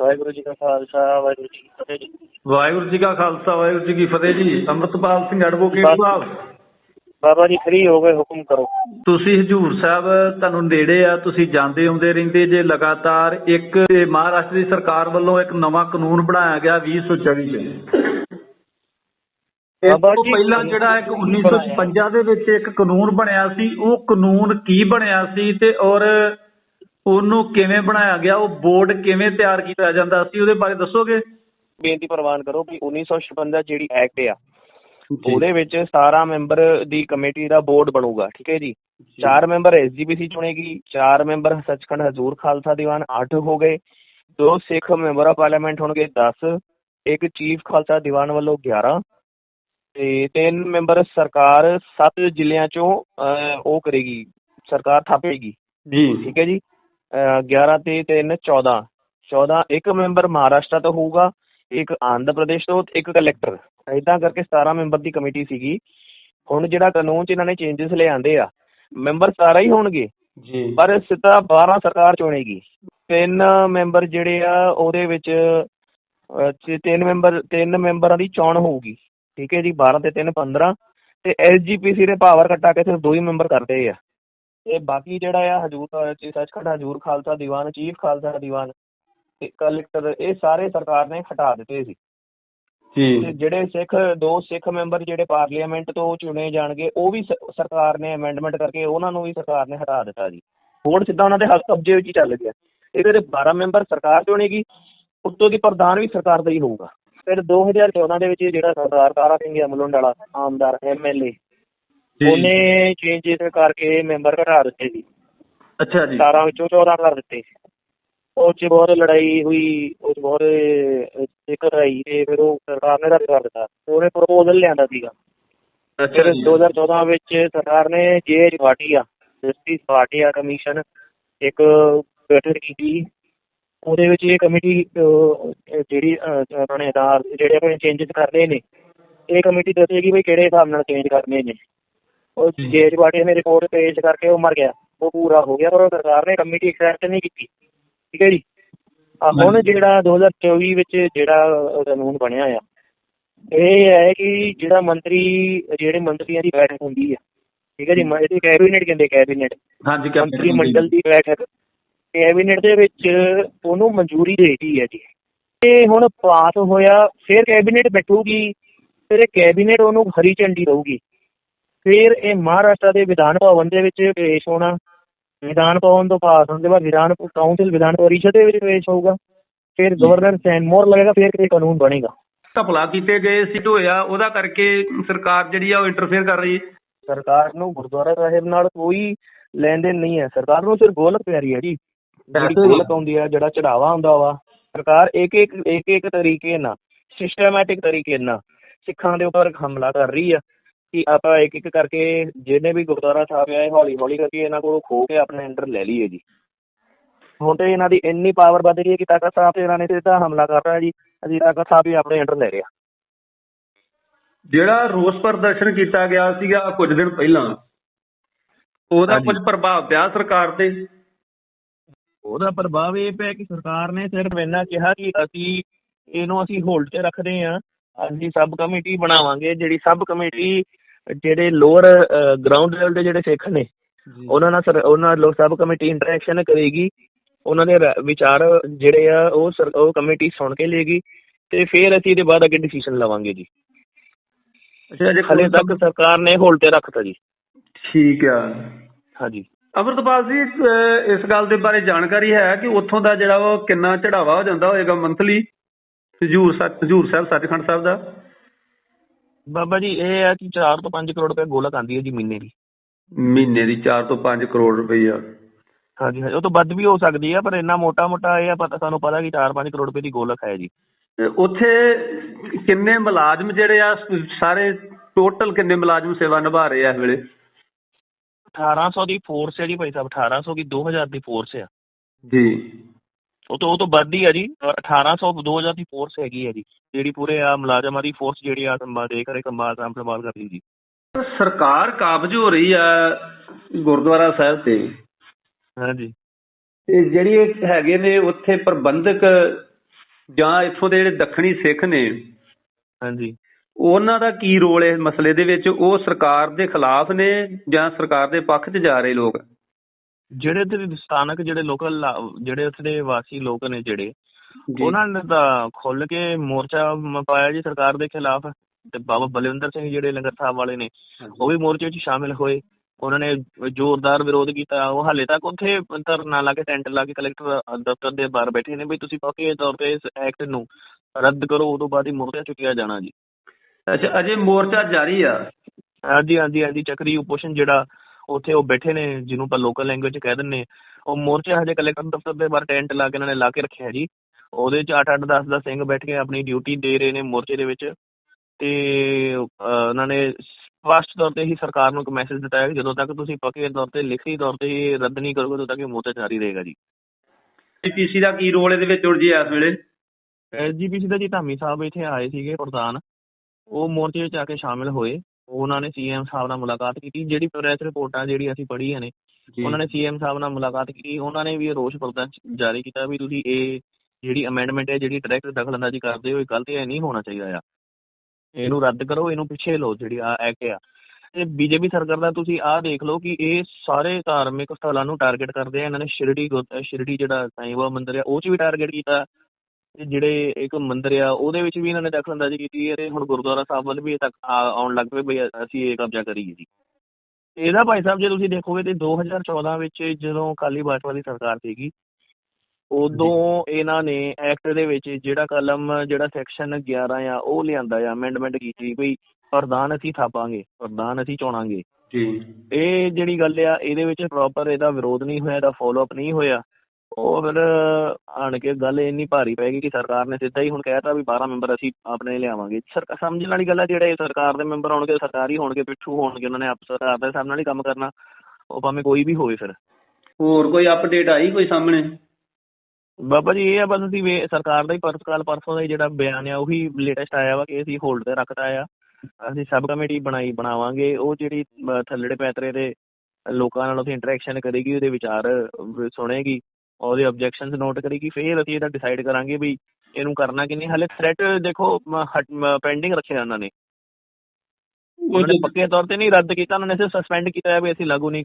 ਵਾਹਿਗੁਰੂ ਜੀ ਕਾ ਖਾਲਸਾ ਵਾਹਿਗੁਰੂ ਜੀ ਕੀ ਫਤਿਹ ਜੀ। ਵਾਹਿਗੁਰੂ ਜੀ ਕਾ ਖਾਲਸਾ ਵਾਹਿਗੁਰੂ ਜੀ ਕੀ ਫਤਿਹ ਜੀ। ਅੰਮ੍ਰਿਤਪਾਲ ਸਿੰਘ ਐਡਵੋਕੇਟ। ਸਾਹਿਬ। ਬਾਬਾ ਜੀ ਫ੍ਰੀ ਹੋ ਗਏ ਹੁਕਮ ਕਰੋ। ਤੁਸੀਂ ਹਜੂਰ ਸਾਹਿਬ ਤੁਹਾਨੂੰ ਨੇੜੇ ਆ ਤੁਸੀਂ ਜਾਂਦੇ ਆਉਂਦੇ ਰਹਿੰਦੇ ਜੇ ਲਗਾਤਾਰ ਇੱਕ ਮਹਾਰਾਸ਼ਟਰ ਦੀ ਸਰਕਾਰ ਵੱਲੋਂ ਇੱਕ ਨਵਾਂ ਕਾਨੂੰਨ ਬਣਾਇਆ ਗਿਆ 2024 ਚ। ਇਸ ਤੋਂ ਜੀ, ਪਹਿਲਾਂ ਜਿਹੜਾ ਇੱਕ 1956 ਦੇ ਵਿੱਚ ਇੱਕ ਕਾਨੂੰਨ ਬਣਿਆ ਸੀ ਉਹ ਕਾਨੂੰਨ ਕੀ ਬਣਿਆ ਸੀ ਤੇ ਔਰ ਉਹਨੂੰ ਕਿਵੇਂ ਬਣਾਇਆ ਗਿਆ ਉਹ ਬੋਰਡ ਕਿਵੇਂ ਤਿਆਰ ਕੀਤਾ ਜਾਂਦਾ ਸੀ ਉਹਦੇ ਬਾਰੇ ਦੱਸੋਗੇ? ਬੇਨਤੀ ਪ੍ਰਵਾਨ ਕਰੋ ਕਿ 1956 ਜਿਹੜੀ ਐਕਟ ਆ ਉਹਦੇ ਵਿੱਚ 17 ਮੈਂਬਰ ਦੀ ਕਮੇਟੀ ਦਾ ਬੋਰਡ ਬਣੂਗਾ ਠੀਕ ਹੈ ਜੀ? ਚਾਰ ਮੈਂਬਰ ਐਸਜੀਪੀਸੀ ਚੁਣੇਗੀ ਚਾਰ ਮੈਂਬਰ ਸੱਚਖੰਡ ਹਜ਼ੂਰ ਖਾਲਸਾ ਦੀਵਾਨ 8 ਹੋ ਗਏ ਦੋ ਸਿੱਖ ਮੈਂਬਰ ਆਫ ਪਾਰਲੀਮੈਂਟ ਹੋਣਗੇ 10 ਇੱਕ ਚੀਫ ਖਾਲਸਾ ਦੀਵਾਨ ਵੱਲੋਂ 11 ਤੇ ਤਿੰਨ ਮੈਂਬਰ ਸਰਕਾਰ 7 ਜ਼ਿਲ੍ਹਿਆਂ ਚੋਂ ਉਹ ਕਰੇਗੀ ਸਰਕਾਰ ਥਾਪੇਗੀ ਜੀ। ਠੀਕ ਹੈ ਜੀ? 11 ਤੇ 3 14 14 ਇੱਕ ਮੈਂਬਰ ਮਹਾਰਾਸ਼ਟਰ ਤੋਂ ਹੋਊਗਾ ਇੱਕ ਆਂਧਰਾ ਪ੍ਰਦੇਸ਼ ਤੋਂ ਤੇ ਇੱਕ ਕਲੈਕਟਰ। ਇਦਾਂ ਕਰਕੇ 17 ਮੈਂਬਰ ਦੀ ਕਮੇਟੀ ਸੀਗੀ। ਹੁਣ ਜਿਹੜਾ ਕਾਨੂੰਨ ਚ ਇਹਨਾਂ ਨੇ ਚੇਂਜਸ ਲਿਆਂਦੇ ਆ ਮੈਂਬਰ ਸਾਰਾ ਹੀ ਹੋਣਗੇ। ਜੀ। ਪਰ ਸਿੱਧਾ 12 ਸਰਕਾਰ ਚੁਣੇਗੀ। ਤਿੰਨ ਮੈਂਬਰ ਜਿਹੜੇ ਆ ਉਹਦੇ ਵਿੱਚ ਤਿੰਨ ਮੈਂਬਰ ਤਿੰਨ ਮੈਂਬਰਾਂ ਦੀ ਚੋਣ ਹੋਊਗੀ। ਠੀਕ ਹੈ ਜੀ 12 ਤੇ 3 15 ਤੇ ਐਸਜੀਪੀਸੀ ਦੇ ਪਾਵਰ ਕੱਟਾ ਕੇ ਸਿਰਫ ਦੋ ਹੀ ਮੈਂਬਰ ਕਰਦੇ ਆ। ਇਹ ਬਾਕੀ ਜਿਹੜਾ ਆ ਹਜੂਰ ਸੱਚਖੰਡ ਹਜੂਰ ਖਾਲਸਾ ਦੀਵਾਨ ਚੀਫ ਖਾਲਸਾ ਦੀਵਾਨ ਤੇ ਕਲੈਕਟਰ ਇਹ ਸਾਰੇ ਸਰਕਾਰ ਨੇ ਹਟਾ ਦਿੱਤੇ ਸੀ। ਤੇ ਜੀ ਜਿਹੜੇ ਸਿੱਖ ਦੋ ਸਿੱਖ ਮੈਂਬਰ ਜਿਹੜੇ ਪਾਰਲੀਮੈਂਟ ਤੋਂ ਚੁਣੇ ਜਾਣਗੇ ਉਹ ਵੀ ਸਰਕਾਰ ਨੇ ਅਮੈਂਡਮੈਂਟ ਕਰਕੇ ਉਹਨਾਂ ਨੂੰ ਵੀ ਸਰਕਾਰ ਨੇ ਹਟਾ ਦਿੱਤਾ ਜੀ। ਬੋਰਡ ਸਿੱਧਾ ਉਹਨਾਂ ਦੇ ਹੱਕ ਕਬਜ਼ੇ ਵਿੱਚ ਹੀ ਚੱਲ ਗਿਆ। ਇਹਦੇ ਦੇ 12 ਮੈਂਬਰ ਸਰਕਾਰ ਚੁਣੇਗੀ ਉੱਤੋਂ ਦੀ ਪ੍ਰਧਾਨ ਵੀ ਸਰਕਾਰ ਦਾ ਹੀ ਹੋਊਗਾ। ਫਿਰ 2014 ਦੇ ਵਿੱਚ ਜਿਹੜਾ ਸਰਦਾਰ ਤਾਰਾ ਸਿੰਘ ਅਮਲੁੰਡ ਵਾਲਾ ਆਮਦਾਰ ਐਮਐਲਏ ਉਹਨੇ ਚੇਂਜਸ ਕਰਕੇ ਮੈਂਬਰ ਘਟਾ ਦਿੱਤੇ ਸੀ। ਅੱਛਾ ਜੀ। 17 ਵਿੱਚੋਂ 14 ਕਰ ਦਿੱਤੇ। ਉਹ 'ਚ ਬਹੁਤ ਲੜਾਈ ਹੋਈ ਉਹ 'ਚ ਬਹੁਤ ਦਿੱਕਤ ਆਈ ਤੇ ਫਿਰ ਉਹ ਸਰਕਾਰ ਨੇ ਰੱਦ ਕਰ ਦਿੱਤਾ। ਉਹਨੇ ਪ੍ਰਪੋਜ਼ਲ ਲਿਆਂਦਾ ਸੀਗਾ। ਫਿਰ 2014 ਵਿੱਚ ਸਰਕਾਰ ਨੇ ਜੇਜ ਪਾਰਟੀਆ ਜਸਟਿਸ ਪਾਰਟੀਆ ਕਮਿਸ਼ਨ ਇੱਕ ਗਠਨ ਕੀਤੀ। ਉਹਦੇ ਵਿੱਚ ਇਹ ਕਮੇਟੀ ਅਹ, ਜਿਹੜੀ ਅਹ, ਉਹਨਾਂ ਨੇ ਆਧਾਰ ਜਿਹੜੇ ਆਪਣੇ ਚੇਂਜਸ ਕਰਨੇ ਨੇ ਇਹ ਕਮੇਟੀ ਦੱਸੇਗੀ ਵੀ ਕਿਹੜੇ ਹਿਸਾਬ ਨਾਲ ਚੇਂਜ ਕਰਨੇ ਨੇ। ਉਹ। ਜੇਜ ਪਾਰਟੀ ਨੇ ਰਿਪੋਰਟ ਪੇਸ਼ ਕਰਕੇ ਉਹ ਮਰ ਗਿਆ। ਉਹ ਪੂਰਾ ਹੋ ਗਿਆ ਪਰ ਸਰਕਾਰ ਨੇ ਕਮੇਟੀ ਐਕਸੈਪਟ ਨਹੀਂ ਕੀਤੀ। ਠੀਕ ਹੈ ਜੀ? ਆ ਹੁਣ। ਜਿਹੜਾ 2024 ਵਿੱਚ ਜਿਹੜਾ ਕਾਨੂੰਨ ਬਣਿਆ ਆ ਇਹ ਹੈ ਕਿ ਜਿਹੜਾ ਮੰਤਰੀ ਜਿਹੜੇ ਮੰਤਰੀਆਂ ਦੀ ਬੈਠਕ ਹੁੰਦੀ ਹੈ ਠੀਕ ਹੈ ਜੀ? ਇਹਦੇ ਕੈਬਨਿਟ ਕਹਿੰਦੇ ਕੈਬਨਿਟ ਹਾਂਜੀ ਮੰਤਰੀ ਮੰਡਲ ਦੀ ਬੈਠਕ। ਕੈਬਨਿਟ ਦੇ ਵਿੱਚ ਉਹਨੂੰ ਮਨਜ਼ੂਰੀ ਦੇ ਦਿੱਤੀ ਹੈ ਜੀ। ਇਹ ਹੁਣ ਪਾਸ ਹੋਇਆ ਫਿਰ ਕੈਬਨਿਟ ਬੈਠੂਗੀ ਫਿਰ ਕੈਬਨਿਟ ਉਹਨੂੰ ਹਰੀ ਝੰਡੀ ਦਊਗੀ। ਫਿਰ ਇਹ ਮਹਾਰਾਸ਼ਟਰ ਦੇ ਵਿਧਾਨ ਭਵਨ ਦੇ ਵਿੱਚ ਪੇਸ਼ ਹੋਣਾ। ਵਿਧਾਨ ਭਵਨ ਤੋਂ ਪਾਸ ਹੋਣ ਦੇ ਬਾਅਦ ਵਿਧਾਨ ਕਾਉਂਸਲ ਵਿਧਾਨ ਪਰਿਸ਼ਦ ਦੇ ਵਿੱਚ ਪੇਸ਼ ਹੋਊਗਾ। ਫਿਰ ਗਵਰਨਰ ਸੈਨ ਮੋਹਰ ਲੱਗੇਗਾ ਫਿਰ ਕਿਤੇ ਕਾਨੂੰਨ ਬਣੇਗਾ। ਘਪਲਾ ਕੀਤੇ ਗਏ ਸੀ ਹੋਇਆ ਉਹਦਾ ਕਰਕੇ ਸਰਕਾਰ ਜਿਹੜੀ ਆ ਉਹ ਇੰਟਰਫੇਅਰ ਕਰ ਰਹੀ ਹੈ। ਸਰਕਾਰ ਨੂੰ ਗੁਰਦੁਆਰਾ ਸਾਹਿਬ ਨਾਲ ਕੋਈ ਲੈਣ ਦੇਣ ਨਹੀਂ ਹੈ। ਸਰਕਾਰ ਨੂੰ ਸਿਰਫ ਗੋਲਕ ਪਿਆਰੀ ਹੈ ਜੀ। ਜਿਹੜੀ। ਗੋਲਕ ਆਉਂਦੀ ਆ ਜਿਹੜਾ ਚੜਾਵਾ ਹੁੰਦਾ ਵਾ ਸਰਕਾਰ ਇੱਕ ਇੱਕ ਇੱਕ ਇੱਕ ਤਰੀਕੇ ਨਾਲ ਸਿਸਟਮੈਟਿਕ ਤਰੀਕੇ ਨਾਲ ਸਿੱਖਾਂ ਦੇ ਉੱਪਰ ਹਮਲਾ ਕਰ ਰਹੀ ਆ। ਕਿ ਆਪਾਂ ਇੱਕ ਇੱਕ ਕਰਕੇ ਜਿਹਨੇ ਵੀ ਗੁਰਦੁਆਰਾ ਸਾਹਿਬ ਆਏ ਹੌਲੀ ਹੌਲੀ ਕਰਕੇ ਇਹਨਾਂ ਕੋਲੋਂ ਖੋ ਕੇ ਆਪਣੇ ਅੰਡਰ ਲੈ ਲਈਏ ਜੀ। ਹੁਣ ਤੇ ਇਹਨਾਂ ਦੀ ਇੰਨੀ ਪਾਵਰ ਵੱਧ ਰਹੀ ਹੈ ਕਿ ਤਾਕਤ ਸਾਹਿਬ ਤੇ ਇਹਨਾਂ ਨੇ ਸਿੱਧਾ ਹਮਲਾ ਕਰ ਰਿਹਾ ਜੀ। ਅਸੀਂ ਤਾਕਤ ਸਾਹਿਬ ਹੀ ਆਪਣੇ ਅੰਡਰ ਲੈ ਰਿਹਾ ਜਿਹੜਾ ਰੋਸ ਪ੍ਰਦਰਸ਼ਨ ਕੀਤਾ ਗਿਆ ਸੀਗਾ ਕੁਝ ਦਿਨ ਪਹਿਲਾਂ ਉਹਦਾ। ਕੁਝ ਪ੍ਰਭਾਵ ਪਿਆ ਸਰਕਾਰ ਤੇ? ਉਹਦਾ ਪ੍ਰਭਾਵ ਇਹ ਪਿਆ ਕਿ ਸਰਕਾਰ ਨੇ ਸਿਰਫ ਇੰਨਾ ਕਿਹਾ ਕਿ ਅਸੀਂ ਇਹਨੂੰ ਅਸੀਂ ਹੋਲਡ 'ਚ ਰੱਖਦੇ ਹਾਂ। ਅਸੀਂ ਸਬ ਕਮੇਟੀ ਬਣਾਵਾਂਗੇ। ਜਿਹੜੀ ਸਬ ਕਮੇਟੀ ਜਿਹੜੇ ਲੋਅਰ ਗਰਾਊਂਡ ਲੈਵਲ ਦੇ ਜਿਹੜੇ ਸਿੱਖ ਨੇ ਉਹਨਾਂ ਨਾਲ ਉਹਨਾਂ ਨਾਲ ਸਬ ਕਮੇਟੀ ਇੰਟਰੈਕਸ਼ਨ ਕਰੇਗੀ ਉਹਨਾਂ ਦੇ ਵਿਚਾਰ ਜਿਹੜੇ ਆ ਉਹ ਉਹ ਕਮੇਟੀ ਸੁਣ ਕੇ ਲੇਗੀ ਤੇ ਫਿਰ ਅਸੀਂ ਇਹਦੇ ਬਾਅਦ ਅੱਗੇ ਡਿਸੀਜਨ ਲਵਾਂਗੇ ਜੀ। ਅੱਛਾ ਜੇ ਹਲੇ ਤੱਕ ਸਰਕਾਰ ਨੇ ਹੋਲਡ ਤੇ ਰੱਖਤਾ ਜੀ। ਠੀਕ ਆ। ਹਾਂਜੀ। ਅਮਰਤਪਾਲ ਜੀ ਇਸ ਗੱਲ ਦੇ ਬਾਰੇ ਜਾਣਕਾਰੀ ਹੈ ਕਿ ਉੱਥੋਂ ਦਾ ਜਿਹੜਾ ਉਹ ਕਿੰਨਾ ਚੜਾਵਾ ਹੋ ਜਾਂਦਾ ਹੋਏਗਾ ਮੰਥਲੀ ਹਜੂਰ ਸਾਹਿਬ ਸੱਚਖੰਡ ਸਾਹਿਬ ਦਾ। ਬਾਬਾ ਜੀ ਇਹ ਆ ਕਿ 4 ਤੋਂ 5 ਕਰੋੜ ਰੁਪਏ ਗੋਲਕ ਆਂਦੀ ਹੈ ਜੀ ਮਹੀਨੇ ਦੀ। ਮਹੀਨੇ ਦੀ 4 ਤੋਂ 5 ਕਰੋੜ ਰੁਪਈਆ ਹਾਂਜੀ ਹਾਂਜੀ। ਉਹ ਤੋਂ ਵੱਧ ਵੀ ਹੋ ਸਕਦੀ ਆ ਪਰ ਇੰਨਾ ਮੋਟਾ ਮੋਟਾ ਇਹ ਆ ਪਤਾ ਸਾਨੂੰ ਪਤਾ ਕਿ 4-5 ਕਰੋੜ ਰੁਪਏ ਦੀ ਗੋਲਕ ਹੈ ਜੀ। ਉੱਥੇ ਕਿੰਨੇ ਮੁਲਾਜ਼ਮ ਜਿਹੜੇ ਆ ਸਾਰੇ ਟੋਟਲ ਕਿੰਨੇ ਮੁਲਾਜ਼ਮ ਸੇਵਾ ਨਿਭਾ ਰਹੇ ਆ ਇਸ ਵੇਲੇ? 1800 ਦੀ ਫੋਰਸ ਹੈ ਜੀ ਭਾਈ ਸਾਹਿਬ 1800 ਦੀ 2000 ਦੀ ਫੋਰਸ ਆ। ਜੀ। ਉਹ ਤੋਂ ਉਹ ਤੋਂ ਵੱਧ ਹੀ ਆ ਜੀ। ਔਰ 1800 2000 ਦੀ ਫੋਰਸ ਹੈਗੀ ਹੈ ਜੀ ਜਿਹੜੀ ਪੂਰੇ ਆ ਮੁਲਾਜ਼ਮਾਂ ਦੀ ਫੋਰਸ ਜਿਹੜੀ ਆ ਸੰਭਾਲ ਦੇ ਕਰੇ ਕੰਮਾਲ ਸਾਂਭ ਸੰਭਾਲ ਕਰਦੀ ਜੀ। ਸਰਕਾਰ ਕਾਬਜ ਹੋ ਰਹੀ ਆ ਗੁਰਦੁਆਰਾ ਸਾਹਿਬ ਤੇ। ਹਾਂਜੀ। ਤੇ ਜਿਹੜੀ ਇਹ ਹੈਗੇ ਨੇ ਉੱਥੇ ਪ੍ਰਬੰਧਕ ਜਾਂ ਇੱਥੋਂ ਦੇ ਜਿਹੜੇ ਦੱਖਣੀ ਸਿੱਖ ਨੇ ਹਾਂਜੀ। ਉਹਨਾਂ ਦਾ ਕੀ ਰੋਲ ਹੈ ਮਸਲੇ ਦੇ ਵਿੱਚ? ਉਹ ਸਰਕਾਰ ਦੇ ਖਿਲਾਫ ਨੇ ਜਾਂ ਸਰਕਾਰ ਦੇ ਪੱਖ 'ਚ ਜਾ ਰਹੇ ਲੋਕ? ਜਿਹੜੇ ਤੇ ਸਥਾਨਕ ਜਿਹੜੇ ਲੋਕਲ ਜਿਹੜੇ ਉੱਥੇ ਦੇ ਵਾਸੀ ਲੋਕ ਨੇ ਜਿਹੜੇ। ਉਹਨਾਂ ਨੇ ਤਾਂ ਖੁੱਲ ਕੇ ਮੋਰਚਾ ਪਾਇਆ ਜੀ ਸਰਕਾਰ ਦੇ ਖਿਲਾਫ ਤੇ ਬਾਬਾ ਬਲਵਿੰਦਰ ਸਿੰਘ ਜਿਹੜੇ ਲੰਗਰ ਸਾਹਿਬ ਵਾਲੇ ਨੇ ਉਹ ਵੀ ਮੋਰਚੇ ਵਿੱਚ ਸ਼ਾਮਿਲ ਹੋਏ। ਉਹਨਾਂ ਨੇ ਜ਼ੋਰਦਾਰ ਵਿਰੋਧ ਕੀਤਾ। ਉਹ ਹਾਲੇ ਤੱਕ ਉੱਥੇ ਧਰਨਾ ਲਾ ਕੇ ਟੈਂਟ ਲਾ ਕੇ ਕਲੈਕਟਰ ਦਫ਼ਤਰ ਦੇ ਬਾਹਰ ਬੈਠੇ ਨੇ ਵੀ ਤੁਸੀਂ ਪੱਕੇ ਤੌਰ ਤੇ ਇਸ ਐਕਟ ਨੂੰ ਰੱਦ ਕਰੋ ਉਦੋਂ ਬਾਅਦ ਹੀ ਮੋਰਚਾ ਚੁੱਕਿਆ ਜਾਣਾ ਜੀ। ਅੱਛਾ ਅਜੇ ਮੋਰਚਾ ਜਾਰੀ ਆ? ਹਾਂਜੀ ਹਾਂਜੀ ਹਾਂਜੀ ਚੱਕਰੀ ਉਪੋਸ਼ਣ ਜਿਹੜਾ ਉੱਥੇ ਉਹ ਬੈਠੇ ਨੇ ਜਿਹਨੂੰ ਆਪਾਂ ਲੋਕਲ ਲੈਂਗੁਏਜ ਕਹਿ ਦਿੰਨੇ ਉਹ ਮੋਰਚਾ ਹਜੇ ਕਲੈਕਟਰ ਦਫ਼ਤਰ ਦੇ ਬਾਹਰ ਟੈਂਟ ਲਾ ਕੇ ਇਹਨਾਂ ਨੇ ਲਾ ਕੇ ਰੱਖਿਆ ਜੀ। ਉਹਦੇ ਚ 8 8 10 10 ਸਿੰਘ ਬੈਠ ਕੇ ਆਪਣੀ ਡਿਊਟੀ ਦੇ ਰਹੇ ਨੇ ਮੋਰਚੇ ਦੇ ਵਿੱਚ। ਤੇ ਉਹਨਾਂ ਨੇ ਸਪਸ਼ਟ ਤੌਰ ਤੇ ਹੀ ਸਰਕਾਰ ਨੂੰ ਇੱਕ ਮੈਸੇਜ ਦਿੱਤਾ ਹੈ ਕਿ ਜਦੋਂ ਤੱਕ ਤੁਸੀਂ ਪੱਕੇ ਤੌਰ ਤੇ ਲਿਖਤੀ ਤੌਰ ਤੇ ਰੱਦ ਨਹੀਂ ਕਰੋਗੇ ਉਦੋਂ ਤੱਕ ਇਹ ਮੋਰਚਾ ਜਾਰੀ ਰਹੇਗਾ ਜੀ। ਪੀਸੀ ਦਾ ਕੀ ਰੋਲ ਇਹਦੇ ਵਿੱਚ ਉੜ ਜੀ ਇਸ ਵੇਲੇ? ਐਸਜੀਪੀਸੀ ਦਾ ਜੀ ਧਾਮੀ ਸਾਹਿਬ ਇੱਥੇ ਆਏ ਸੀਗੇ ਪ੍ਰਧਾਨ। ਉਹ ਮੋਰਚੇ ਵਿੱਚ ਆ ਕੇ ਸ਼ਾਮਿਲ ਹੋਏ। ਉਹਨਾਂ ਨੇ ਸੀਐਮ ਸਾਹਿਬ ਨਾਲ ਮੁਲਾਕਾਤ ਕੀਤੀ ਜਿਹੜੀ ਪ੍ਰੈਸ ਰਿਪੋਰਟਾਂ ਜਿਹੜੀ ਅਸੀਂ ਪੜ੍ਹੀਆਂ ਨੇ ਉਹਨਾਂ ਨੇ ਸੀਐਮ ਸਾਹਿਬ ਨਾਲ ਮੁਲਾਕਾਤ ਕੀਤੀ ਉਹਨਾਂ ਨੇ ਵੀ ਇਹ ਰੋਸ ਪ੍ਰਦਰਸ਼ਨ ਜਾਰੀ ਕੀਤਾ ਵੀ ਤੁਸੀਂ ਇਹ ਜਿਹੜੀ ਅਮੈਂਡਮੈਂਟ ਹੈ ਜਿਹੜੀ ਡਾਇਰੈਕਟ ਦਖਲਅੰਦਾਜ਼ੀ ਕਰਦੇ ਹੋ ਇਹ ਗਲਤ ਹੈ ਇਹ ਨਹੀਂ ਹੋਣਾ ਚਾਹੀਦਾ ਆ। ਇਹਨੂੰ ਰੱਦ ਕਰੋ ਇਹਨੂੰ ਪਿੱਛੇ ਲਓ ਜਿਹੜੀ ਆ ਐਕਟ ਆ। ਤੇ ਬੀਜੇਪੀ ਸਰਕਾਰ ਦਾ ਤੁਸੀਂ ਆਹ ਦੇਖ ਲਓ ਕਿ ਇਹ ਸਾਰੇ ਧਾਰਮਿਕ ਸਥਲਾਂ ਨੂੰ ਟਾਰਗੇਟ ਕਰਦੇ ਆ ਇਹਨਾਂ ਨੇ ਸ਼ਿਰਡੀ ਸ਼ਿਰਡੀ ਜਿਹੜਾ ਸਾਈਂ ਬਾਬਾ ਮੰਦਿਰ ਆ ਉਹ 'ਚ ਵੀ ਟਾਰਗੇਟ ਕੀਤਾ। ਜਿਹੜੇ ਇੱਕ ਮੰਦਿਰ ਆ ਉਹਦੇ ਵਿੱਚ ਵੀ ਇਹਨਾਂ ਨੇ ਦਖਲਅੰਦਾਜ਼ੀ ਕੀਤੀ ਹੈ ਤੇ ਹੁਣ ਗੁਰਦੁਆਰਾ ਸਾਹਿਬ ਵੱਲ ਵੀ ਇਹ ਤੱਕ ਆ- ਆਉਣ ਲੱਗ ਪਏ ਵੀ ਅਸੀਂ ਇਹ ਕਬਜ਼ਾ ਕਰੀਏ ਜੀ। ਇਹਦਾ ਭਾਈ ਸਾਹਿਬ ਜੇ ਤੁਸੀਂ ਦੇਖੋਗੇ ਤੇ 2014 ਵਿੱਚ ਜਦੋਂ ਅਕਾਲੀ ਬਾਜਵਾ ਦੀ ਸਰਕਾਰ ਸੀਗੀ ਉਦੋਂ ਇਹਨਾਂ ਨੇ ਐਕਟ ਦੇ ਵਿੱਚ ਜਿਹੜਾ ਕਲਮ ਜਿਹੜਾ ਸੈਕਸ਼ਨ 11 ਆ ਉਹ ਲਿਆਂਦਾ ਆ ਅਮੈਂਡਮੈਂਟ ਕੀਤੀ ਵੀ ਪ੍ਰਧਾਨ ਅਸੀਂ ਥਾਪਾਂਗੇ ਪ੍ਰਧਾਨ ਅਸੀਂ ਚੁਣਾਂਗੇ। ਜੀ। ਇਹ ਜਿਹੜੀ ਗੱਲ ਆ ਇਹਦੇ ਵਿੱਚ ਪ੍ਰੋਪਰ ਇਹਦਾ ਵਿਰੋਧ ਨਹੀਂ ਹੋਇਆ ਇਹਦਾ ਫੋਲੋ ਅਪ ਨਹੀਂ ਹੋਇਆ। ਉਹ ਫਿਰ ਆਣ ਕੇ ਗੱਲ ਇੰਨੀ ਭਾਰੀ ਪੈ ਗਈ ਕਿ ਸਰਕਾਰ ਨੇ ਸਿੱਧਾ ਹੀ ਹੁਣ ਕਹਿਤਾ ਵੀ 12 ਮੈਂਬਰ ਅਸੀਂ ਆਪਣੇ ਲਿਆਵਾਂਗੇ। ਸਰਕਾਰ ਸਮਝਣ ਵਾਲੀ ਗੱਲ ਆ ਜਿਹੜੇ ਸਰਕਾਰ ਦੇ ਮੈਂਬਰ ਹੋਣਗੇ ਸਰਕਾਰੀ ਹੋਣਗੇ ਪਿੱਛੂ ਹੋਣਗੇ ਉਹਨਾਂ ਨੇ ਆਪ ਸਰਕਾਰ ਦੇ ਸਾਹਮਣੇ ਨਹੀਂ ਕੰਮ ਕਰਨਾ। ਉਹ ਭਾਵੇਂ ਕੋਈ ਵੀ ਹੋਵੇ ਫਿਰ। ਹੋਰ ਕੋਈ ਅਪਡੇਟ ਆਈ ਕੋਈ ਸਾਹਮਣੇ? ਬਾਬਾ ਜੀ ਇਹ ਆ ਬਸ ਵੇ- ਸਰਕਾਰ ਦਾ ਹੀ ਪਰਸਕਾਲ ਪਰਸੋਂ ਦਾ ਹੀ ਜਿਹੜਾ ਬਿਆਨ ਆ ਉਹੀ ਲੇਟੈਸਟ ਆਇਆ ਵਾ ਕਿ ਅਸੀਂ ਹੋਲਡ ਤੇ ਰੱਖਤਾ ਆ। ਅਸੀਂ ਸਬ ਕਮੇਟੀ ਬਣਾਈ ਬਣਾਵਾਂਗੇ। ਉਹ ਜਿਹੜੀ ਥੱਲੜੇ ਪੈਤਰੇ ਦੇ ਲੋਕਾਂ ਨਾਲ ਉੱਥੇ ਇੰਟਰੈਕਸ਼ਨ ਕਰੇਗੀ ਉਹਦੇ ਵਿਚਾਰ ਸੁਣੇਗੀ। ਉਹਦੇ ਆਬਜੈਕਸ਼ਨਸ ਨੋਟ ਕਰੇਗੀ ਫਿਰ ਅਸੀਂ ਇਹਦਾ ਡਿਸਾਈਡ ਕਰਾਂਗੇ ਵੀ ਇਹਨੂੰ ਕਰਨਾ ਕਿ ਨਹੀਂ। ਹਲੇ ਥ੍ਰੈਟ ਦੇਖੋ ਪੈਂਡਿੰਗ ਰੱਖਿਆ ਉਹਨਾਂ ਨੇ। ਉਹਨਾਂ ਨੇ ਪੱਕੇ ਤੌਰ ਤੇ ਨਹੀਂ ਰੱਦ ਕੀਤਾ ਉਹਨਾਂ ਨੇ ਸਿਰਫ ਸਸਪੈਂਡ ਕੀਤਾ ਹੈ ਵੀ ਅਸੀਂ ਲਾਗੂ ਨਹੀਂ